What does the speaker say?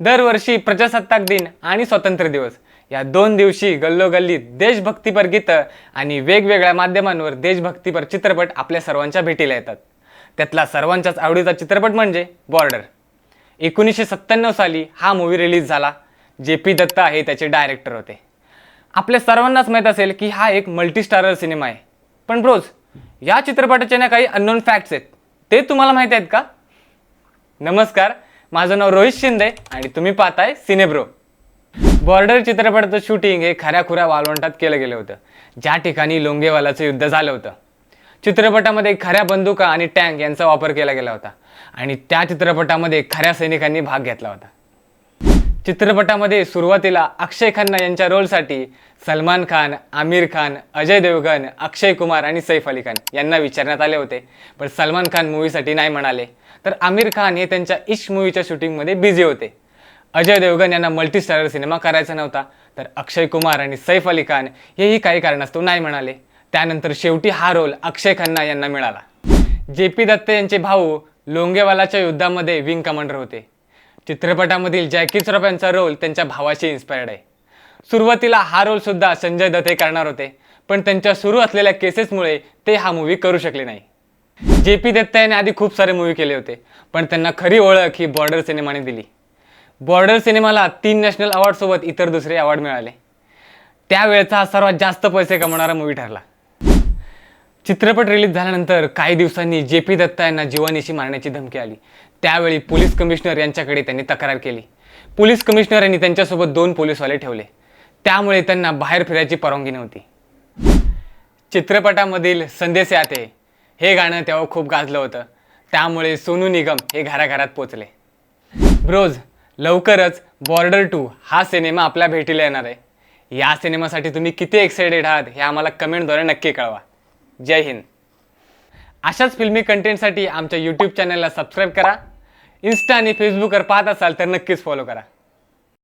दरवर्षी प्रजासत्ताक दिन आणि स्वातंत्र्य दिवस. या दोन दिवशी गल्लोगल्लीत देशभक्तीपर गीतं आणि वेगवेगळ्या माध्यमांवर देशभक्तीपर चित्रपट आपल्या सर्वांच्या भेटीला येतात. त्यातला सर्वांच्याच आवडीचा चित्रपट म्हणजे बॉर्डर. एकोणीसशे सत्त्याण्णव साली हा मूवी रिलीज झाला. जे पी दत्ता हे त्याचे डायरेक्टर होते. आपल्या सर्वांनाच माहीत असेल की हा एक मल्टीस्टारर सिनेमा आहे. पण ब्रोज या चित्रपटाचे ना काही अननोन फॅक्ट्स आहेत. ते तुम्हाला माहीत आहेत का? नमस्कार. माझं नाव रोहित शिंदे आणि तुम्ही पाहताय सिनेब्रो बॉर्डर चित्रपटाचं शूटिंग हे खऱ्या खुऱ्या वाळवंटात केलं गेलं होतं. ज्या ठिकाणी लोंगेवालाचं युद्ध झालं होतं. चित्रपटामध्ये खऱ्या बंदुका आणि टँक यांचा वापर केला गेला होता. आणि त्या चित्रपटामध्ये खऱ्या सैनिकांनी भाग घेतला होता. चित्रपटामध्ये सुरुवातीला अक्षय खन्ना यांच्या रोलसाठी सलमान खान आमिर खान अजय देवगन अक्षय कुमार आणि सैफ अली खान यांना विचारण्यात आले होते. पण सलमान खान मूवीसाठी नाही म्हणाले. तर आमिर खान हे त्यांच्या इश मूवीच्या शूटिंगमध्ये बिझी होते. अजय देवगन यांना मल्टीस्टारर सिनेमा करायचा नव्हता. तर अक्षय कुमार आणि सैफ अली खान हेही काही कारणास्तव नाही म्हणाले. त्यानंतर शेवटी हा रोल अक्षय खन्ना यांना मिळाला. जे पी दत्त यांचे भाऊ लोंगेवालाच्या युद्धामध्ये विंग कमांडर होते. चित्रपटामधील जॅकी श्रॉफ यांचा रोल त्यांच्या भावाशी इन्स्पायर्ड आहे. सुरुवातीला हा रोल सुद्धा संजय दत्त हे करणार होते पण त्यांच्या सुरू असलेल्या केसेसमुळे ते हा मूवी करू शकले नाही. जे पी दत्त यांनी आधी खूप सारे मूवी केले होते पण त्यांना खरी ओळख ही बॉर्डर सिनेमाने दिली. बॉर्डर सिनेमाला तीन नॅशनल अवॉर्डसोबत इतर दुसरे अवॉर्ड मिळाले. त्यावेळेचा हा सर्वात जास्त पैसे कमवणारा मूवी ठरला. चित्रपट रिलीज झाल्यानंतर काही दिवसांनी जे पी दत्ता यांना जीवानिशी मारण्याची धमकी आली. त्यावेळी पोलीस कमिशनर यांच्याकडे त्यांनी तक्रार केली. पोलीस कमिशनर यांनी त्यांच्यासोबत दोन पोलीसवाले ठेवले. त्यामुळे त्यांना बाहेर फिरायची परवानगी नव्हती. चित्रपटामधील संदेश याते हे गाणं तेव्हा खूप गाजलं होतं. त्यामुळे सोनू निगम हे घराघरात पोचले. ब्रोज लवकरच बॉर्डर टू हा सिनेमा आपल्या भेटीला येणार आहे. या सिनेमासाठी तुम्ही किती एक्सायटेड आहात हे आम्हाला कमेंटद्वारे नक्की कळवा. जय हिंद. अशाच फिल्मी कंटेंटसाठी आमच्या यूट्यूब चॅनलला सबस्क्राईब करा. इन्स्टा आणि फेसबुकवर पाहत असाल तर नक्कीच फॉलो करा.